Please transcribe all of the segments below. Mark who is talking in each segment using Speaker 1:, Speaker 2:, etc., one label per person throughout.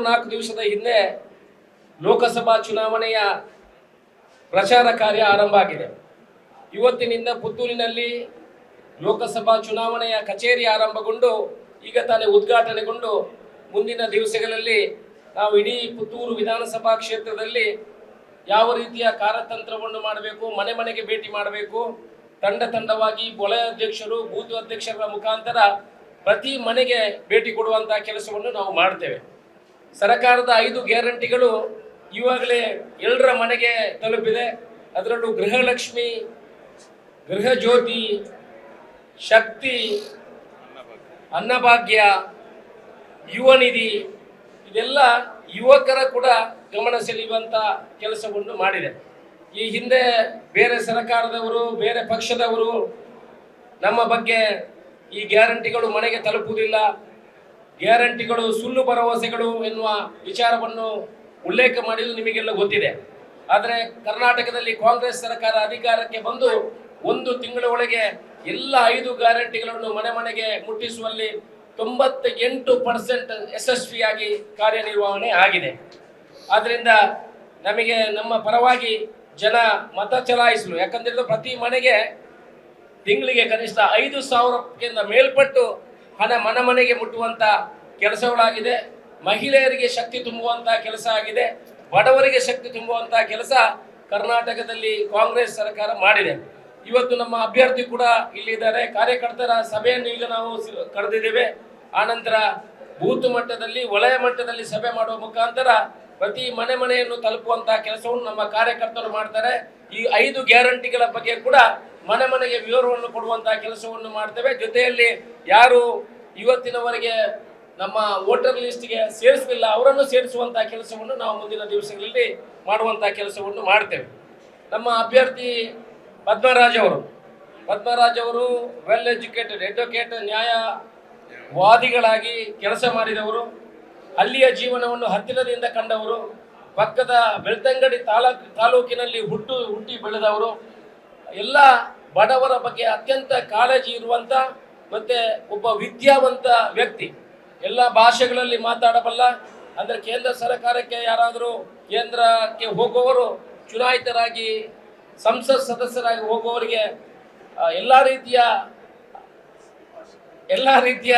Speaker 1: ಮೂರ್ನಾಲ್ಕು ದಿವಸದ ಹಿಂದೆ ಲೋಕಸಭಾ ಚುನಾವಣೆಯ ಪ್ರಚಾರ ಕಾರ್ಯ ಆರಂಭ ಆಗಿದೆ. ಇವತ್ತಿನಿಂದ ಪುತ್ತೂರಿನಲ್ಲಿ ಲೋಕಸಭಾ ಚುನಾವಣೆಯ ಕಚೇರಿ ಆರಂಭಗೊಂಡು ಈಗ ತಾನೇ ಉದ್ಘಾಟನೆಗೊಂಡು ಮುಂದಿನ ದಿವಸಗಳಲ್ಲಿ ನಾವು ಇಡೀ ಪುತ್ತೂರು ವಿಧಾನಸಭಾ ಕ್ಷೇತ್ರದಲ್ಲಿ ಯಾವ ರೀತಿಯ ಕಾರ್ಯತಂತ್ರವನ್ನು ಮಾಡಬೇಕು, ಮನೆ ಮನೆಗೆ ಭೇಟಿ ಮಾಡಬೇಕು, ತಂಡ ತಂಡವಾಗಿ ಬೊಳೆ ಅಧ್ಯಕ್ಷರು, ಬೂತ್ ಅಧ್ಯಕ್ಷರ ಮುಖಾಂತರ ಪ್ರತಿ ಮನೆಗೆ ಭೇಟಿ ಕೊಡುವಂತಹ ಕೆಲಸವನ್ನು ನಾವು ಮಾಡ್ತೇವೆ. ಸರ್ಕಾರದ ಐದು ಗ್ಯಾರಂಟಿಗಳು ಇವಾಗಲೇ ಎಲ್ಲರ ಮನೆಗೆ ತಲುಪಿದೆ. ಅದರಲ್ಲೂ ಗೃಹಲಕ್ಷ್ಮಿ ಗೃಹ ಜ್ಯೋತಿ ಶಕ್ತಿ, ಅನ್ನಭಾಗ್ಯ ಯುವ ನಿಧಿ ಇದೆಲ್ಲ ಯುವಕರ ಕೂಡ ಗಮನ ಸೆಳೆಯುವಂಥ ಕೆಲಸವನ್ನು ಮಾಡಿದೆ. ಈ ಹಿಂದೆ ಬೇರೆ ಸರಕಾರದವರು, ಬೇರೆ ಪಕ್ಷದವರು ನಮ್ಮ ಬಗ್ಗೆ ಈ ಗ್ಯಾರಂಟಿಗಳು ಮನೆಗೆ ತಲುಪುವುದಿಲ್ಲ. ಗ್ಯಾರಂಟಿಗಳು, ಸುಳ್ಳು ಭರವಸೆಗಳು ಎನ್ನುವ ವಿಚಾರವನ್ನು ಉಲ್ಲೇಖ ಮಾಡಿದ್ದು ನಿಮಗೆಲ್ಲ ಗೊತ್ತಿದೆ. ಆದರೆ ಕರ್ನಾಟಕದಲ್ಲಿ ಕಾಂಗ್ರೆಸ್ ಸರ್ಕಾರ ಅಧಿಕಾರಕ್ಕೆ ಬಂದು ಒಂದು ತಿಂಗಳ ಒಳಗೆ ಎಲ್ಲ ಐದು ಗ್ಯಾರಂಟಿಗಳನ್ನು ಮನೆ ಮನೆಗೆ ಮುಟ್ಟಿಸುವಲ್ಲಿ ತೊಂಬತ್ತ ಎಂಟು ಪರ್ಸೆಂಟ್ ಯಶಸ್ವಿಯಾಗಿ ಕಾರ್ಯನಿರ್ವಹಣೆ ಆಗಿದೆ. ಆದ್ದರಿಂದ ನಮಗೆ ನಮ್ಮ ಪರವಾಗಿ ಜನ ಮತ ಚಲಾಯಿಸಲು, ಯಾಕಂದ್ರೆ ಪ್ರತಿ ಮನೆಗೆ ತಿಂಗಳಿಗೆ ಕನಿಷ್ಠ ಐದು ಸಾವಿರಕ್ಕಿಂತ ಮೇಲ್ಪಟ್ಟು ಹಣ ಮನ ಮನೆಗೆ ಮುಟ್ಟುವಂತ ಕೆಲಸಗಳಾಗಿದೆ. ಮಹಿಳೆಯರಿಗೆ ಶಕ್ತಿ ತುಂಬುವಂತ ಕೆಲಸ ಆಗಿದೆ. ಬಡವರಿಗೆ ಶಕ್ತಿ ತುಂಬುವಂತ ಕೆಲಸ ಕರ್ನಾಟಕದಲ್ಲಿ ಕಾಂಗ್ರೆಸ್ ಸರ್ಕಾರ ಮಾಡಿದೆ. ಇವತ್ತು ನಮ್ಮ ಅಭ್ಯರ್ಥಿ ಕೂಡ ಇಲ್ಲಿದ್ದಾರೆ. ಕಾರ್ಯಕರ್ತರ ಸಭೆಯನ್ನು ಈಗ ನಾವು ಕರೆದಿದ್ದೇವೆ. ಆನಂತರ ಬೂತ್ ಮಟ್ಟದಲ್ಲಿ, ವಲಯ ಮಟ್ಟದಲ್ಲಿ ಸಭೆ ಮಾಡುವ ಮುಖಾಂತರ ಪ್ರತಿ ಮನೆ ಮನೆಯನ್ನು ತಲುಪುವಂತಹ ಕೆಲಸವನ್ನು ನಮ್ಮ ಕಾರ್ಯಕರ್ತರು ಮಾಡ್ತಾರೆ. ಈ ಐದು ಗ್ಯಾರಂಟಿಗಳ ಬಗ್ಗೆ ಕೂಡ ಮನೆ ಮನೆಗೆ ವಿವರವನ್ನು ಕೊಡುವಂತಹ ಕೆಲಸವನ್ನು ಮಾಡ್ತೇವೆ. ಜೊತೆಯಲ್ಲಿ ಯಾರು ಇವತ್ತಿನವರೆಗೆ ನಮ್ಮ ವೋಟರ್ ಲಿಸ್ಟ್ಗೆ ಸೇರಿಸಲಿಲ್ಲ, ಅವರನ್ನು ಸೇರಿಸುವಂತಹ ಕೆಲಸವನ್ನು ನಾವು ಮುಂದಿನ ದಿವಸಗಳಲ್ಲಿ ಮಾಡುವಂತಹ ಕೆಲಸವನ್ನು ಮಾಡ್ತೇವೆ. ನಮ್ಮ ಅಭ್ಯರ್ಥಿ ಪದ್ಮರಾಜ್ ಅವರು. ಪದ್ಮರಾಜ್ ಅವರು ವೆಲ್ ಎಜುಕೇಟೆಡ್ ಎಡ್ಯುಕೇಟ್ ನ್ಯಾಯವಾದಿಗಳಾಗಿ ಕೆಲಸ ಮಾಡಿದವರು, ಅಲ್ಲಿಯ ಜೀವನವನ್ನು ಹತ್ತಿರದಿಂದ ಕಂಡವರು, ಪಕ್ಕದ ಬೆಳ್ತಂಗಡಿ ತಾಲೂಕ್, ತಾಲೂಕಿನಲ್ಲಿ ಹುಟ್ಟು ಹುಟ್ಟಿ ಬೆಳೆದವರು ಎಲ್ಲ ಬಡವರ ಬಗ್ಗೆ ಅತ್ಯಂತ ಕಾಳಜಿ ಇರುವಂತ ಮತ್ತೆ ಒಬ್ಬ ವಿದ್ಯಾವಂತ ವ್ಯಕ್ತಿ. ಎಲ್ಲ ಭಾಷೆಗಳಲ್ಲಿ ಮಾತಾಡಬಲ್ಲ, ಅಂದ್ರೆ ಕೇಂದ್ರ ಸರ್ಕಾರಕ್ಕೆ ಯಾರಾದರೂ ಕೇಂದ್ರಕ್ಕೆ ಹೋಗುವವರು, ಚುನಾಯಿತರಾಗಿ ಸಂಸತ್ ಸದಸ್ಯರಾಗಿ ಹೋಗುವವರಿಗೆ ಎಲ್ಲ ರೀತಿಯ ಎಲ್ಲ ರೀತಿಯ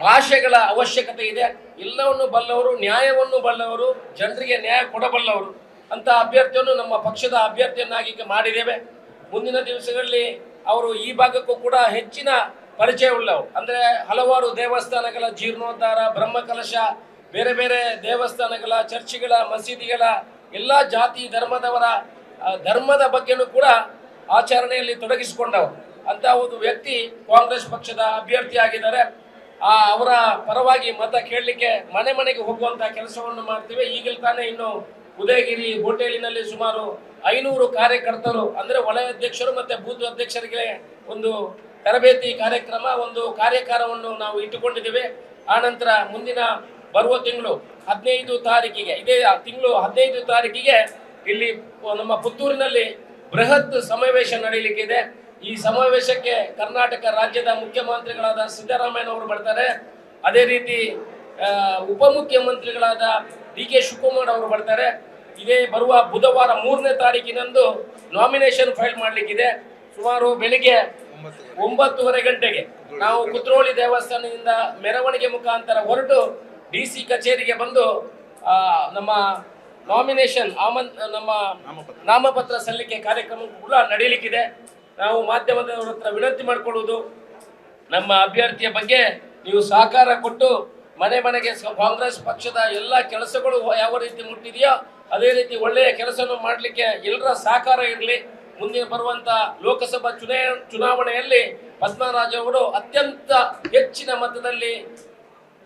Speaker 1: ಭಾಷೆಗಳ ಅವಶ್ಯಕತೆ ಇದೆ. ಎಲ್ಲವನ್ನು ಬಲ್ಲವರು, ನ್ಯಾಯವನ್ನು ಬಲ್ಲವರು, ಜನರಿಗೆ ನ್ಯಾಯ ಕೊಡಬಲ್ಲವರು ಅಂತ ಅಭ್ಯರ್ಥಿಯನ್ನು ನಮ್ಮ ಪಕ್ಷದ ಅಭ್ಯರ್ಥಿಯನ್ನಾಗಿ ಮಾಡಿದ್ದೇವೆ. ಮುಂದಿನ ದಿವಸಗಳಲ್ಲಿ ಅವರು ಈ ಭಾಗಕ್ಕೂ ಕೂಡ ಹೆಚ್ಚಿನ ಪರಿಚಯ ಉಳ್ಳವರು. ಅಂದ್ರೆ ಹಲವಾರು ದೇವಸ್ಥಾನಗಳ ಜೀರ್ಣೋದ್ಧಾರ, ಬ್ರಹ್ಮಕಲಶ, ಬೇರೆ ಬೇರೆ ದೇವಸ್ಥಾನಗಳ, ಚರ್ಚ್ಗಳ, ಮಸೀದಿಗಳ, ಎಲ್ಲ ಜಾತಿ ಧರ್ಮದವರ ಧರ್ಮದ ಬಗ್ಗೆನೂ ಕೂಡ ಆಚರಣೆಯಲ್ಲಿ ತೊಡಗಿಸಿಕೊಂಡವರು. ಅಂತ ಒಂದು ವ್ಯಕ್ತಿ ಕಾಂಗ್ರೆಸ್ ಪಕ್ಷದ ಅಭ್ಯರ್ಥಿ ಆಗಿದ್ದಾರೆ. ಆ, ಅವರ ಪರವಾಗಿ ಮತ ಕೇಳಲಿಕ್ಕೆ ಮನೆ ಮನೆಗೆ ಹೋಗುವಂತಹ ಕೆಲಸವನ್ನು ಮಾಡ್ತೇವೆ. ಈಗಲೂ ತಾನೇ ಇನ್ನು ಉದಯಗಿರಿ ಹೋಟೆಲಿನಲ್ಲಿ ಸುಮಾರು ಐನೂರು ಕಾರ್ಯಕರ್ತರು, ಅಂದ್ರೆ ವಲಯ ಅಧ್ಯಕ್ಷರು ಮತ್ತೆ ಬೂತ್ ಅಧ್ಯಕ್ಷರಿಗೆ ಒಂದು ತರಬೇತಿ ಕಾರ್ಯಕ್ರಮ, ಒಂದು ಕಾರ್ಯಕಾರವನ್ನು ನಾವು ಇಟ್ಟುಕೊಂಡಿದ್ದೇವೆ. ಆನಂತರ ಮುಂದಿನ ಬರುವ ತಿಂಗಳು ಹದಿನೈದು ತಾರೀಕಿಗೆ, ಇದೇ ತಿಂಗಳು ಹದಿನೈದು ತಾರೀಕಿಗೆ ಇಲ್ಲಿ ನಮ್ಮ ಪುತ್ತೂರಿನಲ್ಲಿ ಬೃಹತ್ ಸಮಾವೇಶ ನಡೆಯಲಿಕ್ಕಿದೆ ಈ ಸಮಾವೇಶಕ್ಕೆ ಕರ್ನಾಟಕ ರಾಜ್ಯದ ಮುಖ್ಯಮಂತ್ರಿಗಳಾದ ಸಿದ್ದರಾಮಯ್ಯನವರು ಬರ್ತಾರೆ. ಅದೇ ರೀತಿ ಉಪಮುಖ್ಯಮಂತ್ರಿಗಳಾದ ಡಿ ಕೆ ಶಿವಕುಮಾರ್ ಅವರು ಬರ್ತಾರೆ. ಇದೇ ಬರುವ ಬುಧವಾರ ಮೂರನೇ ತಾರೀಕಿನಂದು ನಾಮಿನೇಷನ್ ಫೈಲ್ ಮಾಡಲಿಕ್ಕಿದೆ. ಸುಮಾರು ಬೆಳಿಗ್ಗೆ ಒಂಬತ್ತುವರೆ ಗಂಟೆಗೆ ನಾವು ಕುತ್ರೋಳಿ ದೇವಸ್ಥಾನದಿಂದ ಮೆರವಣಿಗೆ ಮುಖಾಂತರ ಹೊರಟು ಡಿ ಸಿ ಕಚೇರಿಗೆ ಬಂದು ನಮ್ಮ ನಾಮಿನೇಷನ್ ಆಮನ್ ನಮ್ಮ ನಾಮಪತ್ರ ಸಲ್ಲಿಕೆ ಕಾರ್ಯಕ್ರಮ ಕೂಡ ನಡೀಲಿಕ್ಕಿದೆ. ನಾವು ಮಾಧ್ಯಮದವರ ಹತ್ರ ವಿನಂತಿ ಮಾಡಿಕೊಳ್ಳುವುದು. ನಮ್ಮ ಅಭ್ಯರ್ಥಿಯ ಬಗ್ಗೆ ನೀವು ಸಹಕಾರ ಕೊಟ್ಟು ಮನೆ ಮನೆಗೆ ಕಾಂಗ್ರೆಸ್ ಪಕ್ಷದ ಎಲ್ಲ ಕೆಲಸಗಳು ಯಾವ ರೀತಿ ಮುಟ್ಟಿದೆಯೋ ಅದೇ ರೀತಿ ಒಳ್ಳೆಯ ಕೆಲಸವನ್ನು ಮಾಡಲಿಕ್ಕೆ ಎಲ್ಲರ ಸಹಕಾರ ಇರಲಿ. ಮುಂದಿನ ಬರುವಂತ ಲೋಕಸಭಾ ಚುನಾ ಚುನಾವಣೆಯಲ್ಲಿ ಪದ್ಮರಾಜ ಅವರು ಅತ್ಯಂತ ಹೆಚ್ಚಿನ ಮತದಲ್ಲಿ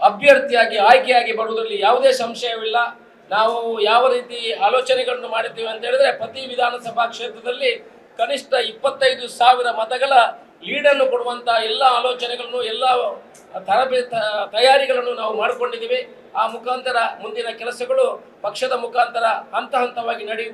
Speaker 1: ಅಭ್ಯರ್ಥಿಯಾಗಿ, ಆಯ್ಕೆಯಾಗಿ ಬರುವುದರಲ್ಲಿ ಯಾವುದೇ ಸಂಶಯವಿಲ್ಲ. ನಾವು ಯಾವ ರೀತಿ ಆಲೋಚನೆಗಳನ್ನು ಮಾಡಿದ್ದೀವಿ ಅಂತ ಹೇಳಿದ್ರೆ ಪ್ರತಿ ವಿಧಾನಸಭಾ ಕ್ಷೇತ್ರದಲ್ಲಿ ಕನಿಷ್ಠ ಇಪ್ಪತ್ತೈದು ಸಾವಿರ ಮತಗಳ ಲೀಡನ್ನು ಕೊಡುವಂತಹ ಎಲ್ಲ ಆಲೋಚನೆಗಳನ್ನು, ಎಲ್ಲ ತರಬೇ ತ- ತಯಾರಿಗಳನ್ನು ನಾವು ಮಾಡಿಕೊಂಡಿದ್ದೀವಿ. ಆ ಮುಖಾಂತರ ಮುಂದಿನ ಕೆಲಸಗಳು ಪಕ್ಷದ ಮುಖಾಂತರ ಹಂತ ಹಂತವಾಗಿ ನಡೆಯುತ್ತೆ